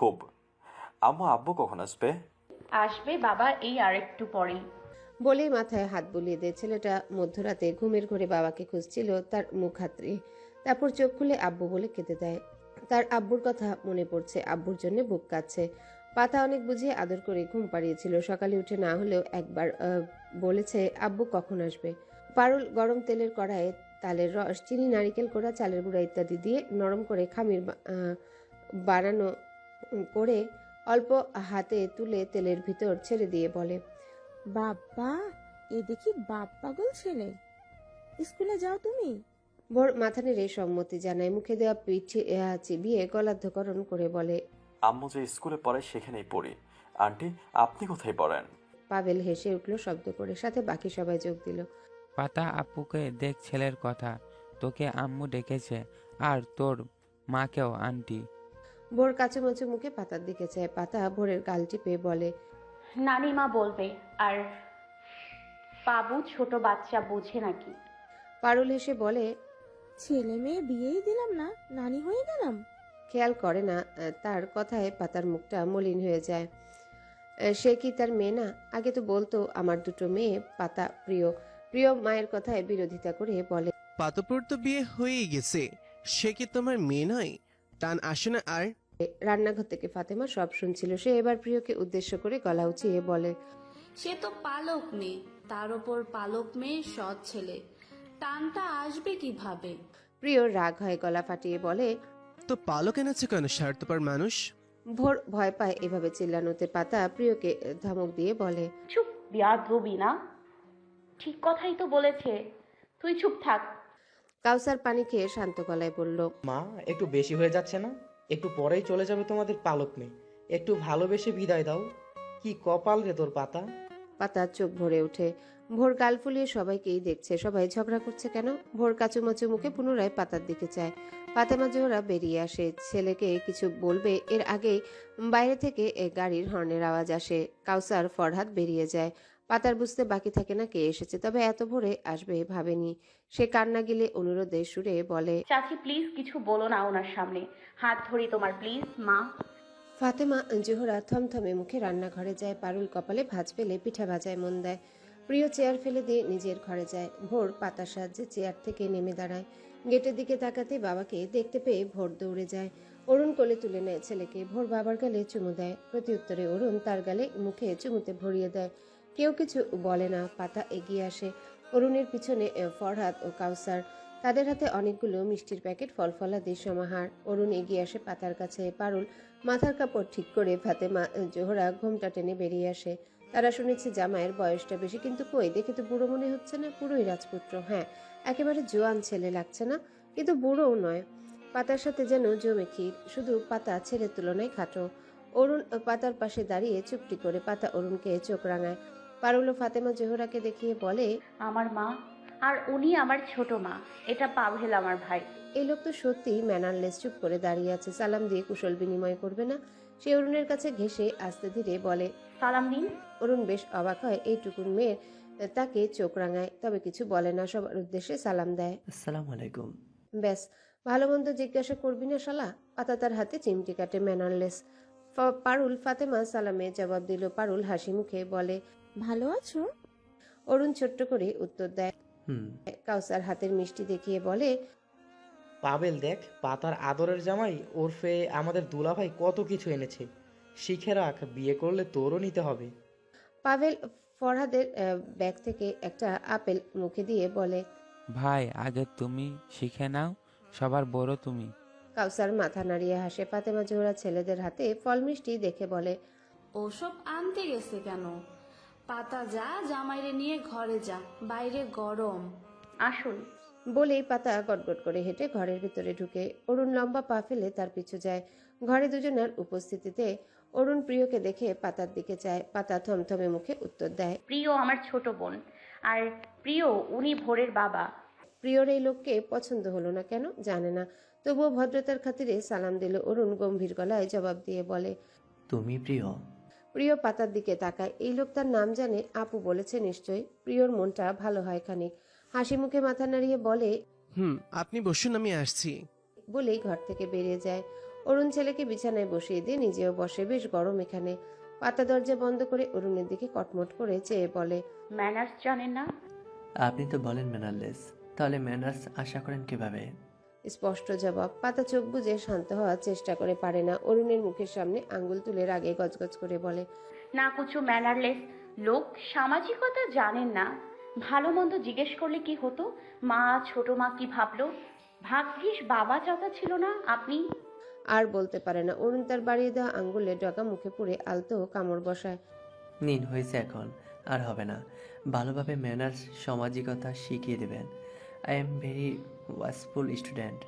খুব। আম্মু আব্বু কখন আসবে? আসবে বাবা এই আর একটু পরেই। বলেই মাথায় হাত বুলিয়ে দেয় ছেলেটা মধ্যরাতে ঘুমের ঘরে বাবাকে খুঁজছিল তার মুখ হাতড়ে। তারপর চোখ খুলে আব্বু বলে কেঁদে দেয়। তার আব্বুর কথা মনে পড়ছে আব্বুর জন্য বুক কাচ্ছে পাতা অনেক বুঝিয়ে আদর করে ঘুম পাড়িয়েছিল। সকালে উঠে না হলেও একবার বলেছে আব্বু কখন আসবে? পারুল গরম তেলের কড়াইয়ে তালের রস চিনি নারিকেল কোড়া চালের গুঁড়া ইত্যাদি দিয়ে নরম করে খামির বানানো করে অল্প হাতে তুলে তেলের ভিতর ছেড়ে দিয়ে বলে বাবা এ দেখি বাপ পাগল ছেলে। স্কুলে যাও তুমি। ভোর মাথা নেড়ে সম্মতি জানায় মুখে দেওয়া পিঠে চিবিয়ে গলাধ্যকরণ করে বলে আম্মু যে স্কুলে পড়ে সেখানেই পড়ি। আন্টি আপনি কোথায় পড়েন? পাভেল হেসে উঠল শব্দ করে সাথে বাকি সবাই যোগ দিল। পাতা আপুকে দেখ ছেলের কথা তোকে আম্মু ডেকেছে আর তোর মাকেও আন্টি। ভোর কাছে কাচুমাচু মুখে পাতার দিকে চায় পাতা ভোরের গাল টিপে বলে নানিমা বলবে আর বাবু ছোট বাচ্চা বোঝে নাকি? পারুল হেসে বলে ছেলে মেয়ে বিয়েই দিলাম না নানি হয়ে গেলাম? খেয়াল করে না তার কথায় পাতার মুখটা মলিন হয়ে যায়। সে কি তার মেয়ে না? আগে তো বলতো আমার দুটো মেয়ে পাতা প্রিয়। প্রিয় মায়ের কথায় বিরোধিতা করে বলে পাতপুর তো বিয়ে হয়েই গেছে সে কি তোমার মেয়ে নয়? টান আসে না আর রান্নাঘর থেকে ফাতেমা সব শুনছিল। সে এবার প্রিয়কে উদ্দেশ্য করে গলা উঁচিয়ে বলে সে তো পালক মেয়ে তার ওপর পালক মেয়ে সৎ ছেলে। টানটা আসবে কীভাবে? প্রিয় রাগ হয় গলা ফাটিয়ে বলে তো পালক এনেছে কেন স্বার্থপর মানুষ? ভোর ভয় পায় এভাবে চিল্লানোতে পাতা প্রিয়কে ধমক দিয়ে বলে চুপ বিয়াদ রবি না। ঠিক কথাই তো বলেছে। তুই চুপ থাক। কাউসার পানি খেয়ে শান্ত গলায় বলল মা একটু বেশি হয়ে যাচ্ছে না? একটু পরেই চলে যাবে তোমাদের পালক মেয়ে। একটু ভালোবেসে বিদায় দাও। কি কপাল রে তোর পাতা? পাতার চোখ ভরে ওঠে। ভোর গাল ফুলিয়ে সবাইকেই দেখছে। সবাই ঝগড়া করছে কেন? ভোর কাচুমাচু মুখে পুনরায় পাতার দিকে চায়। পাতামা জোহরা বেরিয়ে আসে। ছেলেকে কিছু বলবে, এর আগেই বাইরে থেকে গাড়ির হর্নের আওয়াজ আসে। কাউসার ফরহাদ বেরিয়ে যায়। পাতার বুঝতে বাকি থাকে না কে এসেছে তবে এত ভোরে আসবে ভাবেনি। সে কান্না গিলে অনুরোধে সুরে বলে চাচি প্লিজ কিছু বলো না ওনার সামনে। হাত ধরি তোমার প্লিজ মা। ফাতেমা জোহরা থমথমে মুখে রান্নাঘরে যায় পারুল কপালে ভাঁজ ফেলে পিঠা ভাজায় মন দেয়। প্রিয় চেয়ার ফেলে দিয়ে নিজের ঘরে যায় ভোর পাতার সাহায্যে চেয়ার থেকে নেমে দাঁড়ায়। গেটের দিকে তাকাতে বাবাকে দেখতে পেয়ে ভোর দৌড়ে যায়। অরুণ কোলে তুলে নেয় ছেলেকে ভোর বাবার গালে চুমু দেয়। প্রতি উত্তরে অরুণ তার গালে মুখে চুমুতে ভরিয়ে দেয়। কেউ কিছু বলে না, পাতা এগিয়ে আসে। অরুণের পিছনে ফরহাদ ও কাউসার। তাদের হাতে অনেকগুলো মিষ্টির প্যাকেট ফল ফলাদি সমাহার। অরুণ এগিয়ে আসে পাতার কাছে। পারুল মাথার কাপড় ঠিক করে ফাতেমা জোহরা ঘোমটা টেনে বেরিয়ে আসে। তারা শুনেছে জামাইয়ের বয়সটা বেশি, কিন্তু কই, দেখে তো বুড়ো মনে হচ্ছে না, পুরোই রাজপুত্র। হ্যাঁ একেবারে জোয়ান ছেলে লাগছে না, কিন্তু বুড়োও নয়। পাতার সাথে যেন জমে ক্ষীর, শুধু পাতা ছেলের তুলনায় খাটো। অরুণ পাতার পাশে দাঁড়িয়ে চুপটি করে পাতা অরুণকে চোখ রাঙায়। পারুল ও ফাতেমা জোহরাকে দেখিয়ে বলে আমার মা আর উনি আমার ছোট মা এটা পাভেল আমার ভাই। এই লোক তো সত্যি ম্যানারলেস চুপ করে দাঁড়িয়ে আছে সালাম দিয়ে কুশল বিনিময় করবে না। সে অরুণের কাছে ঘেসে আস্তে ধীরে বলে সালাম দিন। অরুণ বেশ অবাক হয় এইটুকুন মেয়ের তাকে চোখ রাঙায় তবে কিছু বলে না সবার উদ্দেশ্যে সালাম দেয়। আসসালামু আলাইকুম। ব্যাস ভালো মন্দ জিজ্ঞাসা করবি না শালা? পাতা তার হাতে চিমটি কাটে ম্যানারলেস। ফ- পারুল ফাতেমা সালামে জবাব দিল পারুল হাসি মুখে বলে ভালো আছো? অরুণ ছোট্ট করে উত্তর দেয়। হুম। কাউসার হাতের মিষ্টি দেখিয়ে বলে পাবেল দেখ পাতার আদরের জামাই ওরফে আমাদের দুলাভাই কত কিছু এনেছে। শিখে রাখ বিয়ে করলে তোরও নিতে হবে। পাভেল ফরহাদের আহ, ব্যাগ থেকে একটা আপেল মুখে দিয়ে বলে ভাই আগে তুমি শিখে নাও সবার বড় তুমি। কাউসার মাথা নাড়িয়ে হাসে ফাতেমা জোহরা ছেলেদের হাতে ফল মিষ্টি দেখে বলে ওসব আনতে গেছে কেন? পাতা যা জামাইরে নিয়ে ঘরে যা বাইরে গরম। আসুন বলেই পাতা গটগট করে হেঁটে ঘরের ভিতরে ঢুকে অরুণ লম্বা পা ফেলে তার পিছু যায়। ঘরে দুজনের উপস্থিতিতে অরুণ প্রিয়কে দেখে পাতার দিকে চায় পাতা থমথমে মুখে উত্তর দেয় প্রিয় আমার ছোট বোন আর প্রিয় উনি ভোরের বাবা। প্রিয়র এই লোককে পছন্দ হলো না কেন জানে না। তবুও ভদ্রতার খাতিরে সালাম দিল অরুণ গম্ভীর গলায় জবাব দিয়ে বলে তুমি প্রিয় প্রিয় পাতার দিকে তাকায়। এই লোক তার নাম জানে আপু বলেছে নিশ্চয়ই। প্রিয়র মনটা ভালো হয় খানিক হাসি মুখে মাথা নাড়িয়ে বলে হুম আপনি বসুন আমি আসছি। বলেই ঘর থেকে বেরিয়ে যায়। অরুণ ছেলেকে বিছানায় বসিয়ে দিয়ে নিজেও বসে বেশ গরম এখানে। পাতা দরজা বন্ধ করে অরুণের দিকে কটমট করে চেয়ে বলে ম্যানার্স জানেন না? আপনি তো বলেন ম্যানারলেস। তাহলে ম্যানার্স আশা করেন কীভাবে? স্পষ্ট জবাব। পাতা চোখ বুজে শান্ত হওয়ার চেষ্টা করে পারে না। অরুণের মুখের সামনে আঙ্গুল তুলে রাগে গজগজ করে বলে না কিছু ম্যানারলেস লোক সামাজিকতা জানেন না। ভালো মন্দ জিজ্ঞেস করলে কি হতো? মা ছোট মা কি ভাবলো? ভাগ্যিস বাবা চাচা ছিল না আপনি? আর বলতে পারে না। অরুণ তার বাড়িয়ে দেওয়া আঙ্গুলে ডগা মুখে পুড়ে আলতো কামড় বসায়। নিন হয়েছে এখন আর হবে না। ভালোভাবে ম্যানার্স সামাজিকতা শিখিয়ে দেবেন। I am very wasteful student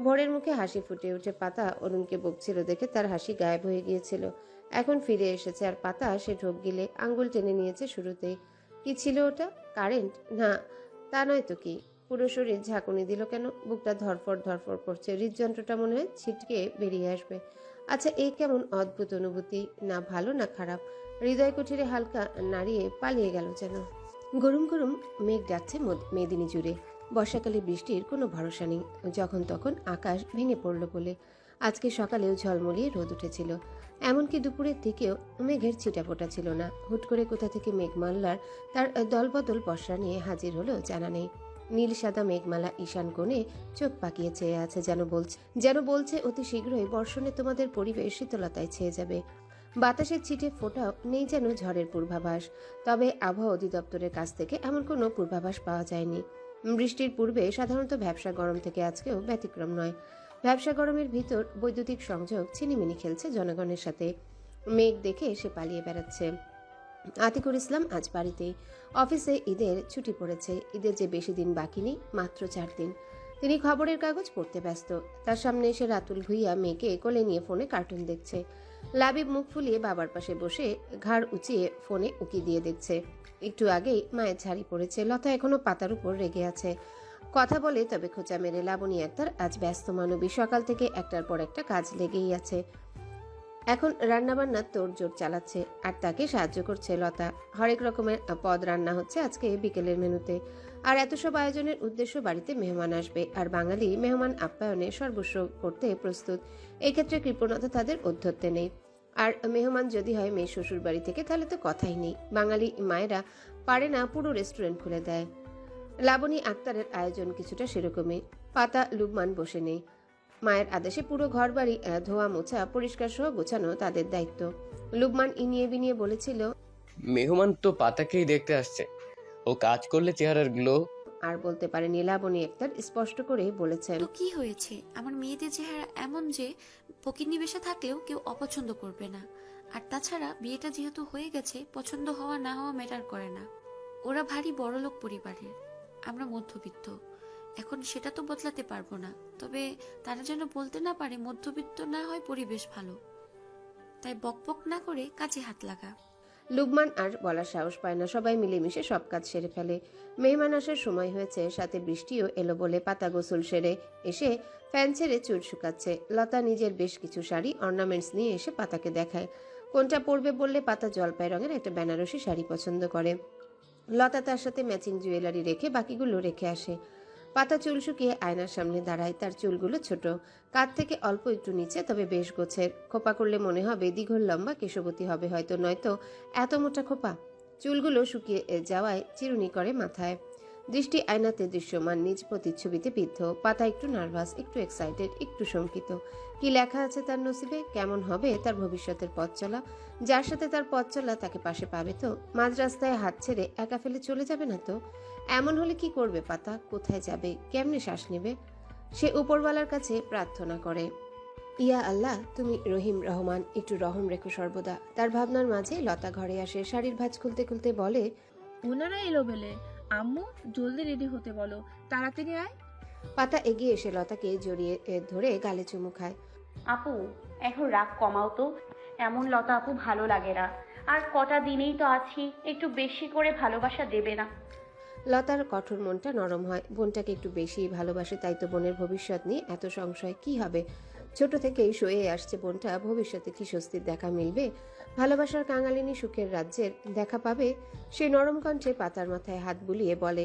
ভোরের মুখে হাসি ফুটে উঠে পাতা। অরুণকে বকছিল দেখে তার হাসি গায়েব হয়ে গিয়েছিল। এখন ফিরে এসেছে আর পাতা, সে ঢোক গিলে আঙ্গুল টেনে নিয়েছে শুরুতেই। কি ছিল ওটা? কারেন্ট? না, তা নয় তো কি? পুরো শরীর ঝাঁকুনি দিল কেন? বুকটা ধরফর ধরফর করছে। হৃদযন্ত্রটা মনে হয় ছিটকে বেরিয়ে আসবে। আচ্ছা এই কেমন অদ্ভুত অনুভূতি? না ভালো, না খারাপ। হৃদয় কুঠিরে হালকা নাড়িয়ে পালিয়ে গেল যেন। গরম গরম মেঘ যাচ্ছে মদ- মেদিনী জুড়ে। বর্ষাকালে বৃষ্টির কোনো ভরসা নেই। যখন তখন আকাশ ভেঙে পড়ল বলে। আজকে সকালেও ঝলমলিয়ে রোদ উঠেছিল। এমনকি দুপুরের দিকেও মেঘের ছিটাফোটা ছিল না। হুট করে কোথা থেকে মেঘমাল্লার তার দলবদল বর্ষা নিয়ে হাজির হলো জানা নেই। নীল সাদা মেঘমালা ঈশান কোণে চোখ পাকিয়ে চেয়ে আছে, যেন বলছে যেন বলছে, অতি শীঘ্রই বর্ষণে তোমাদের পরিবেশ শীতলতায় ছেয়ে যাবে। বাতাসের ছিটে ফোটাও নেই যেন ঝড়ের পূর্বাভাস। তবে আবহাওয়া অধিদপ্তরের কাছ থেকে এমন কোনো পূর্বাভাস পাওয়া যায়নি। বৃষ্টির পূর্বে সাধারণত ব্যবসা গরম থেকে আজকেও ব্যতিক্রম নয়। ব্যবসা গরমের ভিতর বৈদ্যুতিক সংযোগ ছিনিমিনি খেলছে জনগণের সাথে। মেঘ দেখে সে পালিয়ে বেড়াচ্ছে। আতিকুর ইসলাম আজ বাড়িতেই অফিসে ঈদের ছুটি পড়েছে। ঈদের যে বেশি দিন বাকি নেই, মাত্র চার দিন। তিনি খবরের কাগজ পড়তে ব্যস্ত। তার সামনে এসে রাতুল ভুইয়া মেয়েকে কোলে নিয়ে ফোনে কার্টুন দেখছে। লাবিব মুখ ফুলিয়ে বাবার পাশে বসে ঘাড় উঁচিয়ে ফোনে উকি দিয়ে দেখছে। একটু আগেই মায়ের ঝাড়ি পড়েছে, লতা এখনও পাতার উপর রেগে আছে। কথা বলে তবে খোঁচা মেরে লাবণী আক্তার আজ ব্যস্ত মানবী, সকাল থেকে একটার পর একটা কাজ লেগেই আছে। এখন রান্নাবান্নার তোড়জোড় চালাচ্ছে আর তাকে সাহায্য করছে লতা। হরেক রকমের পদ রান্না হচ্ছে আজকে বিকেলের মেনুতে। আর এত সব আয়োজনের উদ্দেশ্য বাড়িতে মেহমান আসবে আর বাঙালি মেহমান আপ্যায়নে সর্বস্ব করতে প্রস্তুত। এই ক্ষেত্রে কৃপণতা তাদের অধ্যত্তে নেই। আর মেহমান যদি হয় মেয়ে শ্বশুর বাড়ি থেকে, তাহলে তো কথাই নেই। বাঙালি মায়েরা পারে না পুরো রেস্টুরেন্ট খুলে দেয়। লাবণী আক্তারের আয়োজন কিছুটা সেরকমই। পাতা লুবমান বসে নেই। মায়ের আদেশে পুরো ঘর বাড়ি ধোয়া মোছা পরিষ্কার সহ গোছানো তাদের দায়িত্ব। লুবমান ইনিয়ে বিনিয়ে বলেছিল মেহমান তো পাতাকেই দেখতে আসছে। ও কাজ করলে চেহারার গ্লো। আর বলতে পারেনি লাবণী আক্তার স্পষ্ট করে বলেছেন তো কি হয়েছে? আমার মেয়েদের চেহারা এমন যে পকিন্নিবেশে থাকলেও কেউ অপছন্দ করবে না। আর তাছাড়া বিয়েটা যেহেতু হয়ে গেছে পছন্দ হওয়া না হওয়া ম্যাটার করে না। ওরা ভারী বড়লোক পরিবারের। আমরা মধ্যবিত্ত। এখন সেটা তো বদলাতে পারব না। তবে তারা যেন বলতে না পারে মধ্যবিত্ত না হয় পরিবেশ ভালো। তাই বকবক না করে কাজে হাত লাগা। লুবমান আর বলার সাহস পায় না, সবাই মিলেমিশে সব কাজ সেরে ফেলে। মেহমান আসার সময় হয়েছে, সাথে বৃষ্টিও এলো বলে পাতা গোসল সেরে এসে ফ্যান ছেড়ে চুল শুকাচ্ছে। লতা নিজের বেশ কিছু শাড়ি, অর্নামেন্টস নিয়ে এসে পাতাকে দেখায়। কোনটা পরবে বললে পাতা জলপাই রঙের একটা বেনারসি শাড়ি পছন্দ করে। লতা তার সাথে ম্যাচিং জুয়েলারি রেখে বাকিগুলো রেখে আসে। পাতা চুল শুকিয়ে আয়নার সামনে দাঁড়ায়। তার চুলগুলো ছোট। কাত থেকে অল্প একটু নিচে, তবে বেশ গোছের খোপা করলে মনে হবে দীঘল লম্বা কেশবতী হবে হয়তো, নয়তো এত মোটা খোপা। চুলগুলো শুকিয়ে যাওয়ায় চিরুনি করে মাথায়। দৃষ্টি আয়নাতে দৃশ্যমান নিজ প্রতিচ্ছবিতে বিদ্ধ, পাতা একটু নার্ভাস, একটু এক্সাইটেড একটু শঙ্কিত। কি লেখা আছে তার নসিবে? কেমন হবে তার ভবিষ্যতের পথ চলা? যার সাথে তার পথ চলা তাকে পাশে পাবে তো? মাঝ রাস্তায় হাত ছেড়ে একা ফেলে চলে যাবে না তো? এমন হলে কি করবে পাতা? কোথায় যাবে? কেমনে শ্বাস নেবে? সে উপরওয়ালার কাছে প্রার্থনা করে। ইয়া আল্লাহ, তুমি রহিম, রহমান, একটু রহম রেখো সর্বদা। তার ভাবনার মাঝে লতা ঘরে আসে, শাড়ির ভাঁজ খুলতে খুলতে বলে ওনারা এলো বেলে আম্মু জলদি রেডি হতে বলো। তাড়াতাড়ি আয়। পাতা এগিয়ে এসে লতাকে জড়িয়ে ধরে গালে চুমু খায়। আপু এখন রাগ কমাও তো। এমন লতা আপু ভালো লাগে না। আর কটা দিনেই তো আছি একটু বেশি করে ভালোবাসা দেবে না। লতার কঠোর মনটা নরম হয়। বোনটাকে একটু বেশি ভালোবাসে তাই তো বোনের ভবিষ্যৎ নিয়ে এত সংশয় কি হবে? ছোট থেকেই সয়ে আসছে বোনটা। ভবিষ্যতে কি স্বস্তির দেখা মিলবে? ভালোবাসার কাঙালিনী সুখের রাজ্যের দেখা পাবে সে নরম কণ্ঠে পাতার মাথায় হাত বুলিয়ে বলে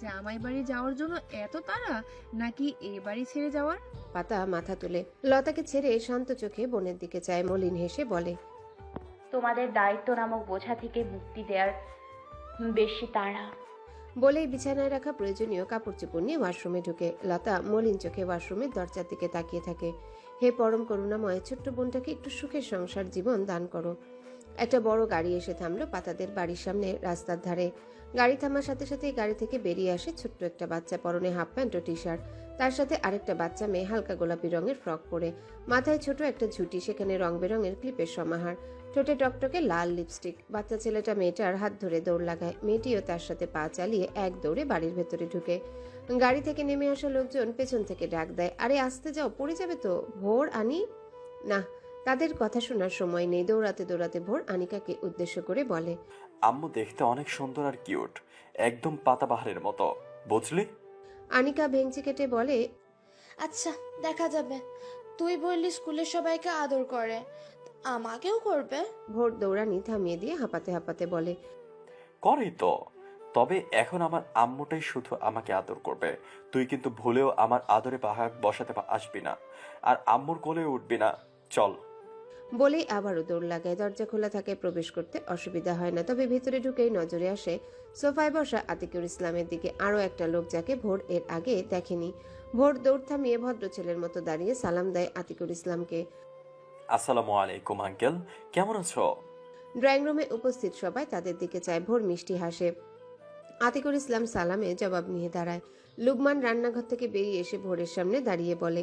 জামাই বাড়ি যাওয়ার জন্য এত তারা নাকি এ বাড়ি ছেড়ে যাওয়ার? পাতা মাথা তুলে লতাকে ছেড়ে শান্ত চোখে বোনের দিকে চায় মলিন হেসে বলে তোমাদের দায়িত্ব নামক বোঝা থেকে মুক্তি দেওয়ার বেশি তাড়া। বলেই বিছানায় রাখা প্রয়োজনীয় কাপড় চোপড় নিয়ে ওয়াশরুমে ঢুকে লতা মলিন চোখে ওয়াশরুমের দরজার দিকে তাকিয়ে থাকে। হে পরম করুণাময়, ছোট্ট বোনটাকে একটু সুখের সংসার জীবন দান করো। একটা বড় গাড়ি এসে থামলো পাতাদের বাড়ির সামনে রাস্তার ধারে। গাড়ি থামার সাথে সাথে গাড়ি থেকে বেরিয়ে আসে ছোট্ট একটা বাচ্চা পরনে হাফ প্যান্ট ও টি শার্ট তার সাথে আরেকটা বাচ্চা মেয়ে হালকা গোলাপি রঙের ফ্রক পরে। মাথায় ছোট একটা ঝুটি, সেখানে রং বেরঙের ক্লিপের সমাহার। ঠোঁটে টকটকে লাল লিপস্টিক। বাচ্চা ছেলেটা মেয়েটার হাত ধরে দৌড় লাগায়। মেয়েটিও তার সাথে পা চালিয়ে এক দৌড়ে বাড়ির ভেতরে ঢুকে। গাড়ি থেকে নেমে আসা লোকজন পেছন থেকে ডাক দেয় আরে আসতে যাও পড়ে যাবে তো ভোর আনি? না তাদের কথা শোনার সময় নেই। দৌড়াতে দৌড়াতে ভোর আনিকাকে উদ্দেশ্য করে বলে আম্মু দেখতে অনেক সুন্দর আর কিউট একদম পাতাবাহারের মতো বুঝলি? আনিকা ভেঙচি কেটে বলে আচ্ছা দেখা যাবে। তুই বললি স্কুলের সবাইকে আদর করে। আমাকেও করবে। ভোর দৌড়ানি থামিয়ে দিয়ে হাঁপাতে হাঁপাতে বলে করেই তো তবে এখন আমার আম্মুটাই শুধু আমাকে আদর করবে। তুই কিন্তু ভুলেও আমার আদরে পাহাড় বসাতে পা- আসবি না। আর আম্মুর কোলে উঠবি না। চল। বলেই আবারও দৌড় লাগায়। দরজা খোলা থাকে প্রবেশ করতে অসুবিধা হয় না। তবে ভেতরে ঢুকেই নজরে আসে সোফায় বসা আতিকুর ইসলামের দিকে। আরও একটা লোক যাকে ভোর এর আগে দেখেনি। ভোর দৌড় থামিয়ে ভদ্র ছেলের মতো দাঁড়িয়ে সালাম দেয় আতিকুর ইসলামকে। আসসালামু আলাইকুম, আঙ্কেল। কেমন আছো? ড্রয়িং রুমে উপস্থিত সবাই তাদের দিকে চায় ভোর মিষ্টি হাসে। আতিকুর ইসলাম সালামে জবাব নিয়ে দাঁড়ায়। লুকমান রান্নাঘর থেকে বেরিয়ে এসে ভোরের সামনে দাঁড়িয়ে বলে